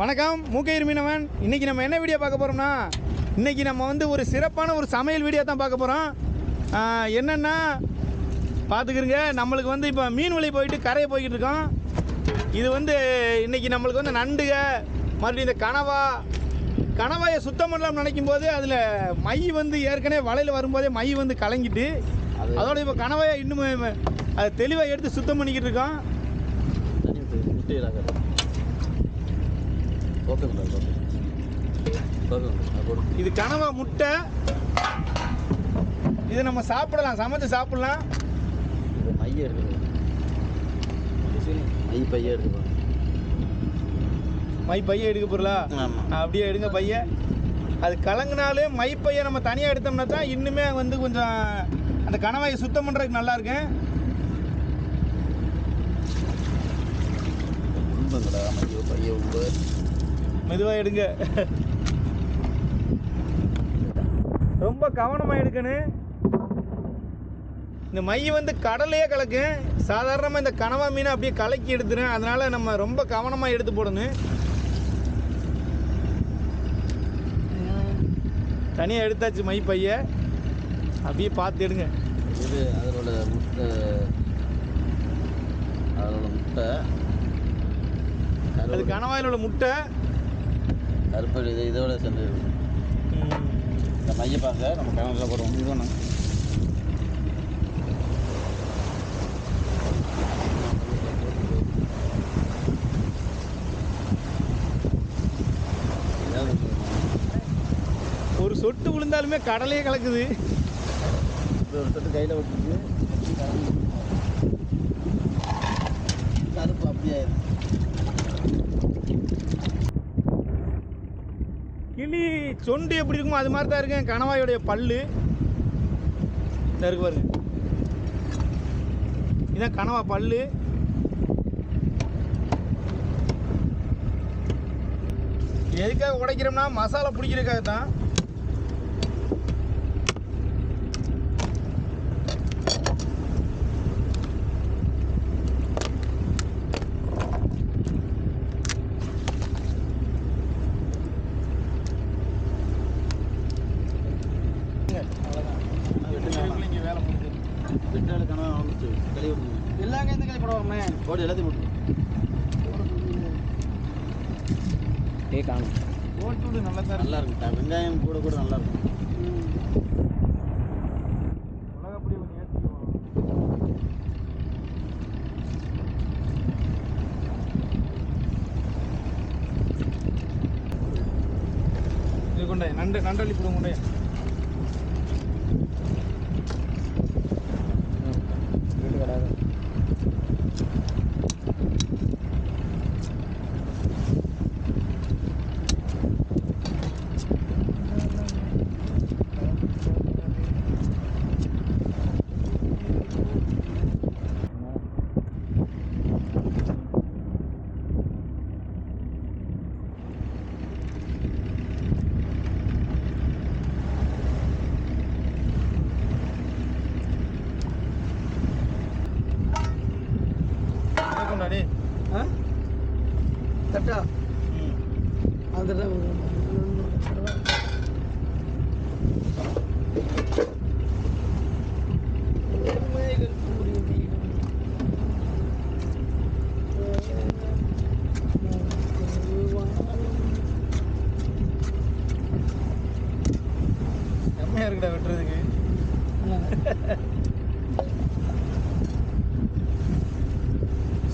வணக்கம் மூக்கையர் மீனவன். இன்னைக்கு நம்ம என்ன வீடியோ பார்க்க போகிறோம்னா இன்னைக்கு நம்ம வந்து ஒரு சிறப்பான ஒரு சமையல் வீடியோ தான் பார்க்க போகிறோம் என்னென்னா பார்த்துக்கிறங்க நம்மளுக்கு வந்து இப்போ மீன் வழி போயிட்டு கரையை போய்கிட்டு இருக்கோம். இது வந்து இன்னைக்கு நம்மளுக்கு வந்து நண்டுக மறுபடியும் இந்த கனவா. கனவாயை சுத்தம் பண்ணலாம்னு நினைக்கும் போது அதில் மை வந்து ஏற்கனவே வலையில் வரும்போதே மை வந்து கலங்கிட்டு அது- அதோட இப்போ கனவாயை இன்னும் அதை தெளிவாக எடுத்து சுத்தம் பண்ணிக்கிட்டு இருக்கோம் தண்ணி ஊற்றி முட்டையிலாக கோப்பை கொண்டாது கோப்பை கோப்பை கொண்டாது அது போடு இது கனவா முட்டை. இது நம்ம சாப்பிடலாம். சமைச்சு சாப்பிடலாம். இது மைய எடுக்கணும் மை பைய எடுக்கணும் மை பைய எடுக்க போறலா? அப்படியே எடுங்க பைய. அது கலங்கினாலே மை பைய நம்ம தனியாக எடுத்தோம்னா தான் இன்னுமே வந்து கொஞ்சம் அந்த கணவாயை சுத்தம் பண்ணுறதுக்கு நல்லா இருக்கும். உண்மைங்களா மைய பைய உண்டு மெதுவாக எடுங்க. ரொம்ப கவனமாக எடுக்கணும் இந்த மை வந்து கடலையே கலக்கும் சாதாரணமாக இந்த கனவா மீனை அப்படியே கலக்கி எடுத்துரும் அதனால நம்ம ரொம்ப கவனமாக எடுத்து போடணும் தனியாக எடுத்தாச்சு மை பைய. அப்படியே பார்த்து எடுங்க. இது அதனோட முட்டை. அதனோட முட்டை. அது உள்ள முட்டை. கருப்படி இது இதோட சேர்ந்து இந்த மைய பார்க்க நம்ம கணக்கில் போடுவோம் இது வேணும் ஒரு சொட்டு விழுந்தாலுமே கடலையே கலக்குது. ஒரு சொட்டு கையில் விட்டுருக்கு கருப்பு அப்படியே சொண்டு எப்படி இருக்குமோ அது மாதிரி தான் இருக்கு கணவாயோடைய பல்லு. இருக்கு பாருங்க. இதான் கனவா பல்லு. எதுக்காக உடைக்கிறோம்னா மசாலா பிடிக்கிறதுக்காக தான் வெட்டுனால வேலை முடிஞ்சது கனவு வந்துச்சு கழுவி விடணும் எல்லாங்க இந்த எல்லாத்தையும் போட்டு காணும் போட்டு விடு நல்லா தான் நல்லா இருக்கும் வெங்காயம் கூட கூட நல்லா இருக்கும் நண்டு நண்டள்ளி போடும் கொண்டாய் வீடு வராது இதை கொண்டாடி தட்டா? அந்த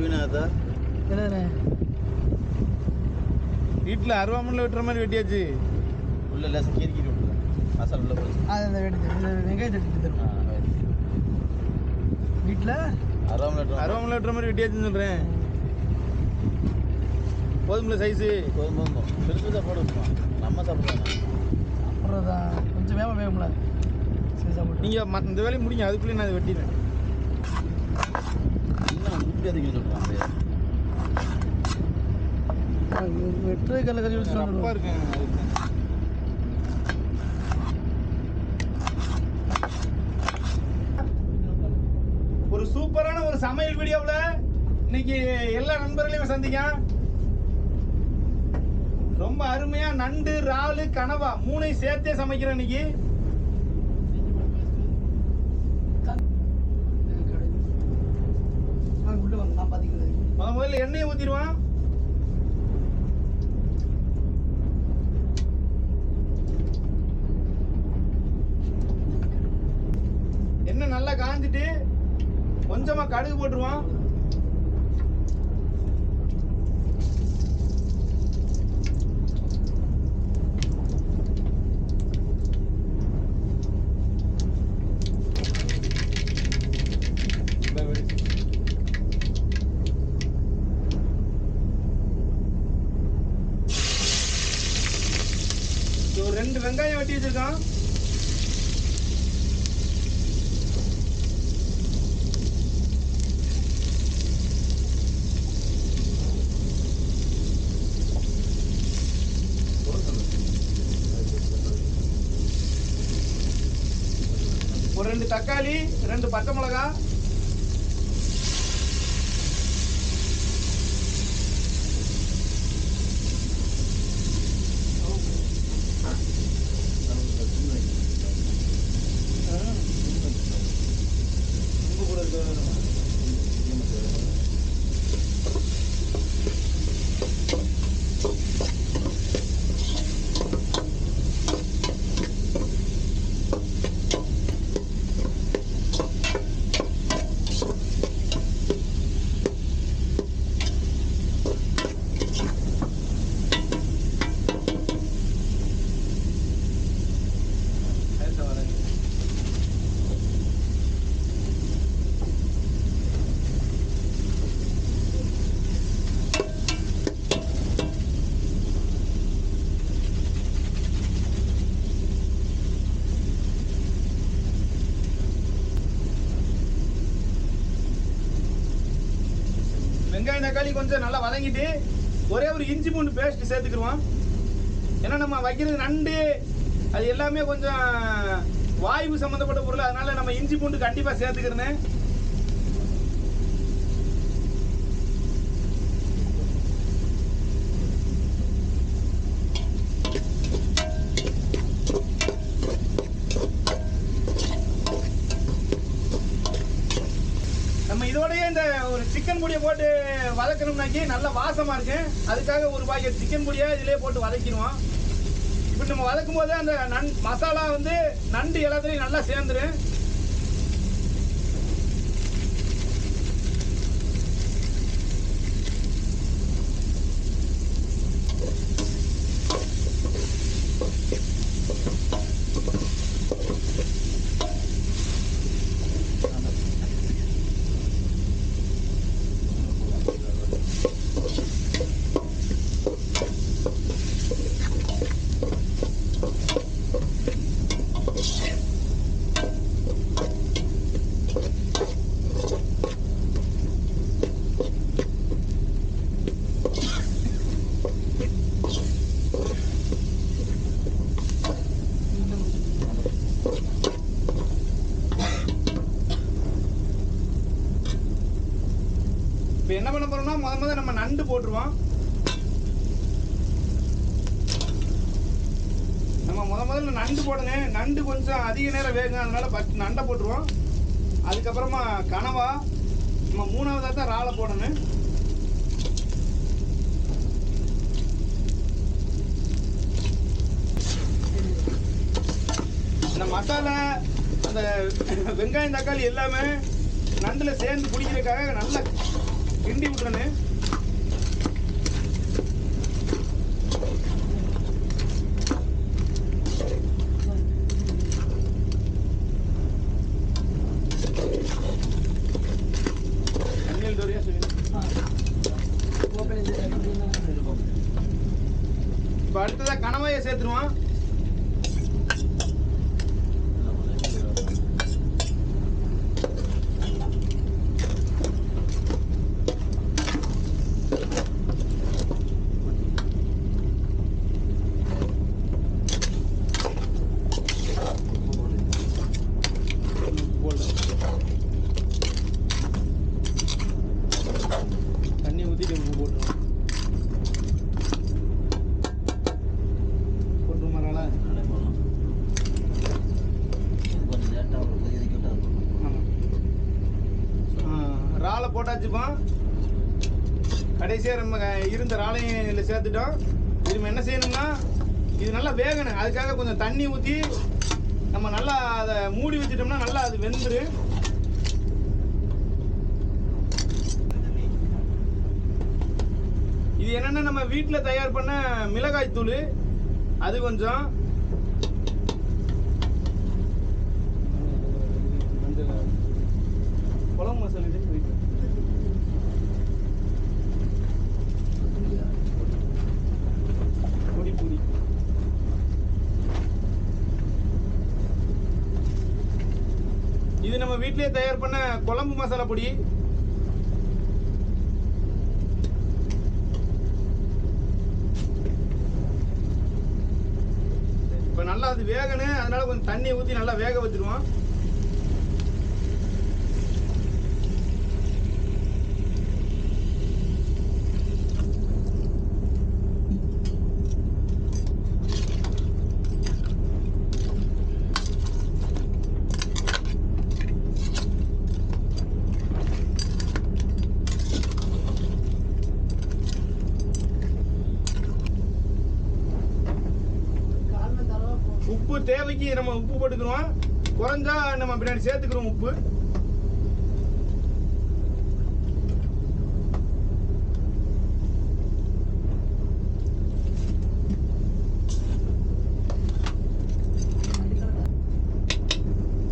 சிவநாதா என்னண்ணே வீட்டில் அருவாமனில் வெட்டுற மாதிரி வெட்டியாச்சு. உள்ள லேசம் கீறி கீறி விட்டுருக்கேன் மசாலா உள்ள போச்சு. அது அந்த வெடி இந்த வெங்காயத்தை எடுத்து தருவோம். வீட்டில் அரோம் அருவாமனில் வெட்டுற மாதிரி. வெட்டியாச்சுன்னு சொல்கிறேன் போதும்ல சைஸு போதும் போதும் பெருசு போட்டு விட்டுருவோம் நம்ம சாப்பிடுவோம் அப்புறம் தான் கொஞ்சம் வேகம் வேகும்ல சரி சாப்பிட்டு நீங்கள் இந்த வேலையை முடிங்க. அதுக்குள்ளே நான் அதை வெட்டிடுறேன். இன்னும் இப்படி வச்சு இருக்கேன் ஒரு சூப்பரான ஒரு சமையல் வீடியோவில் இன்னைக்கு எல்லா நண்பர்களையும் சந்திക്കാം ரொம்ப அருமையா நண்டு இறாலு கனவா மூணையும் சேர்த்தே சமைக்கிறேன் இன்னைக்கு வாங்க, உள்ள வாங்க நான் பாத்துக்கிறேன் முத முதல்ல எண்ணெயை ஊத்திடுவான் எண்ணெய் கொஞ்சமாக கொஞ்சமா கடுகு போட்டுருவான். ரெண்டு வெங்காயம் வெட்டி வச்சிருக்கான். தக்காளி ரெண்டு பச்சை மிளகா உப்பு கூட இருக்கு. வெங்காயம் தக்காளி கொஞ்சம் நல்லா வதங்கிட்டு ஒரே ஒரு இஞ்சி பூண்டு பேஸ்ட் சேர்த்துக்கிடுவோம் ஏன்னா நம்ம வைக்கிறது நண்டு அது எல்லாமே கொஞ்சம் வாய்வு சம்மந்தப்பட்ட பொருள். அதனால் நம்ம இஞ்சி பூண்டு கண்டிப்பாக சேர்த்துக்கிறேன் நம்ம இதோடயே இந்த ஒரு சிக்கன் பொடியை போட்டு வதக்கணும்னாக்கி நல்லா வாசமாக இருக்கும் அதுக்காக ஒரு பாக்கெட் சிக்கன் பொடியை இதிலே போட்டு வதக்கிடுவோம். இப்படி நம்ம வதக்கும் போது அந்த நன் மசாலா வந்து நண்டு எல்லாத்துலேயும் நல்லா சேர்ந்துடும் இப்போ என்ன பண்ண போறோம்னா முத முத நம்ம நண்டு போட்டுருவான். நம்ம முத முதல்ல நண்டு போடுங்க நண்டு கொஞ்சம் அதிக நேரம் வேகும் அதனால ஃபஸ்ட் நண்டை போட்டுருவோம். அதுக்கப்புறமா கனவா நம்ம மூணாவதாக தான் இறாலை போடணும். இந்த மசாலா அந்த வெங்காயம் தக்காளி எல்லாமே நண்டில் சேர்ந்து பிடிக்கிறதுக்காக நல்லா கிண்டி விட்டுறணும். அடுத்ததான் கனவையை சேர்த்துருவான் சேர்த்துருவோம் தண்ணி ஊற்றிட்டு உப்பு போட்டுருவோம் அரைச்சிப்போம் கடைசியாக நம்ம இருந்த ராளையும் இதில் சேர்த்துட்டோம். இது நம்ம என்ன செய்யணும்னா இது நல்லா வேகணும். அதுக்காக கொஞ்சம் தண்ணி ஊற்றி நம்ம நல்லா அதை மூடி வச்சிட்டோம்னா நல்லா அது வெந்துரு இது என்னென்ன நம்ம வீட்டில் தயார் பண்ண மிளகாய் தூள். அது கொஞ்சம். குழம்பு மசாலா வீட்டில் பொடி பொடி வீட்லயே வீட்டிலேயே தயார் பண்ண குழம்பு மசாலா பொடி. இப்போ நல்லா அது வேகணும். அதனால கொஞ்சம் தண்ணி ஊற்றி நல்லா வேக வச்சிருவோம். குறைஞ்சா நம்ம பின்னாடி சேர்த்துக்கிறோம் உப்பு.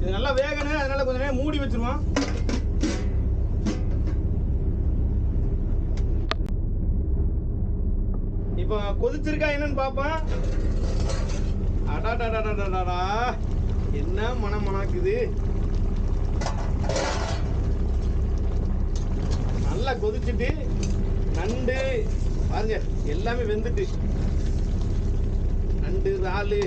இது நல்லா வேகணும் அதனால கொஞ்ச நேரம் மூடி வச்சிருவோம். இப்போ கொதிச்சிருக்கா என்னன்னு பார்ப்போம். அடாடாடாடாடாடா என்ன மனம் மணக்குது நல்லா கொதிச்சுட்டு நண்டு பாருங்க எல்லாமே வெந்துட்டு. நண்டு இறாலு.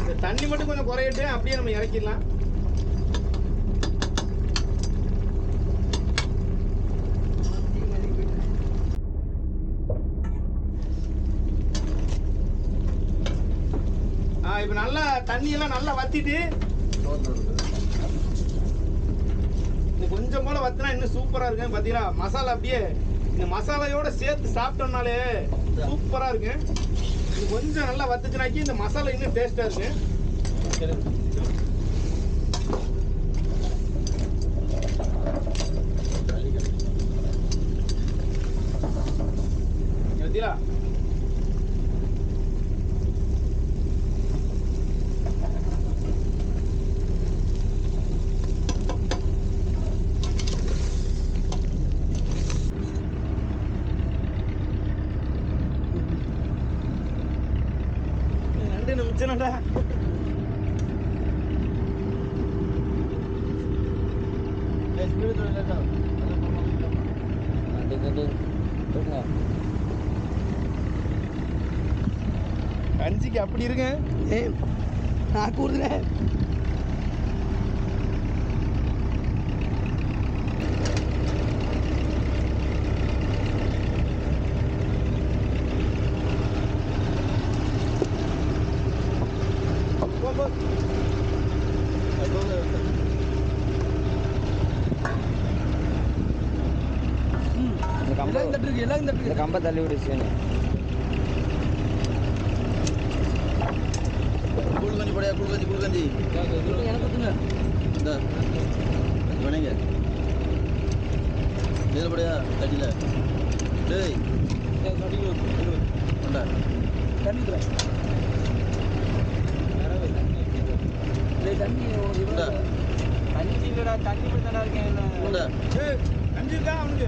இந்த தண்ணி மட்டும் கொஞ்சம் குறையட்டு அப்படியே நம்ம இறக்கிடலாம். இப்போ நல்லா தண்ணியெல்லாம் நல்லா வத்திட்டு. இன்னும் கொஞ்சம் போல வத்தினா இன்னும் சூப்பராக இருக்கு பார்த்தீங்களா மசாலா அப்படியே இந்த மசாலையோட சேர்த்து சாப்பிட்டோம்னாலே சூப்பராக இருக்கு இது கொஞ்சம் நல்லா வத்துச்சுனாக்கி இந்த மசாலா இன்னும் டேஸ்ட்டாக இருக்கு பார்த்தீங்களா நண்டு மிச்சனடா கஞ்சிக்கு அப்படி இருக்கு ஏ நான் கூறுதுல போ, போ. எல்லாம் தட்டு இருக்கு எல்லாம் தட்டு இருக்கு கம்ப தள்ளி விடுச்சு கூழ் கஞ்சி போடையா கூழ் கஞ்சி கூழ் கஞ்சி எனக்கு கொடுத்துங்க இந்த வணங்க இதில் போடையா தட்டியில் டேய். கொண்டா. தண்ணி தண்ணி கொண்டா தண்ணி மட்டும் தானே இருக்கேன் கஞ்சி இருக்கா அவனுக்கு.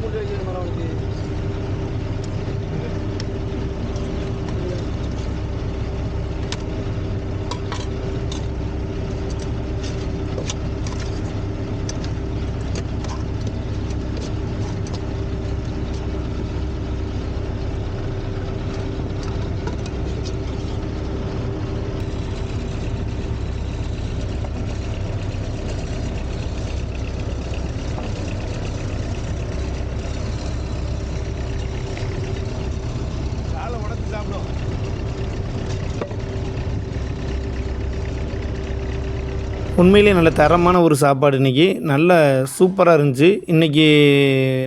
Kemudian. உண்மையிலேயே நல்ல தரமான ஒரு சாப்பாடு இன்றைக்கி நல்ல சூப்பராக இருந்துச்சு. இன்றைக்கி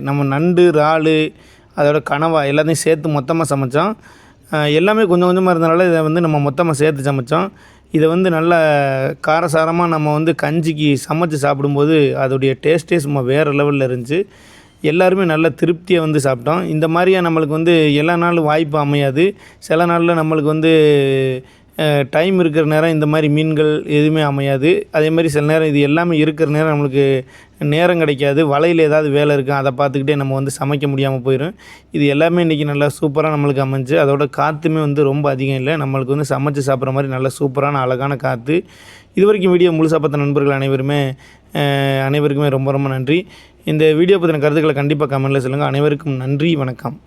நம்ம நண்டு இறால் அதோட கனவா எல்லாத்தையும் சேர்த்து மொத்தமாக சமைச்சோம். எல்லாமே கொஞ்சம் கொஞ்சமாக இருந்தனால இதை வந்து நம்ம மொத்தமாக சேர்த்து சமைச்சோம். இதை வந்து நல்ல காரசாரமாக நம்ம வந்து கஞ்சிக்கு சமைச்சு சாப்பிடும்போது அதோடைய டேஸ்ட்டே சும்மா வேறு லெவலில் இருந்துச்சு. எல்லாருமே நல்ல திருப்தியாக வந்து சாப்பிட்டோம். இந்த மாதிரியாக நம்மளுக்கு வந்து எல்லா நாளும் வாய்ப்பு அமையாது. சில நாளில் நம்மளுக்கு வந்து டைம் இருக்கிற நேரம் இந்த மாதிரி மீன்கள் எதுவுமே அமையாது. அதே மாதிரி சில நேரம் இது எல்லாமே இருக்கிற நேரம் நம்மளுக்கு நேரம் கிடைக்காது. வலையில் ஏதாவது வேலை இருக்கும் அதை பார்த்துக்கிட்டே நம்ம வந்து சமைக்க முடியாமல் போயிடும் இது எல்லாமே இன்றைக்கி நல்லா சூப்பராக நம்மளுக்கு அமைஞ்சு அதோட காற்றுமே வந்து ரொம்ப அதிகம் இல்லை. நம்மளுக்கு வந்து சமைச்சு சாப்பிட்ற மாதிரி நல்ல சூப்பரான அழகான காற்று இது வரைக்கும் வீடியோ முழுசாக பார்த்த நண்பர்கள் அனைவருமே அனைவருக்குமே ரொம்ப ரொம்ப நன்றி. இந்த வீடியோ பற்றின கருத்துக்களை கண்டிப்பாக கமெண்ட்டில் சொல்லுங்கள் அனைவருக்கும் நன்றி வணக்கம்.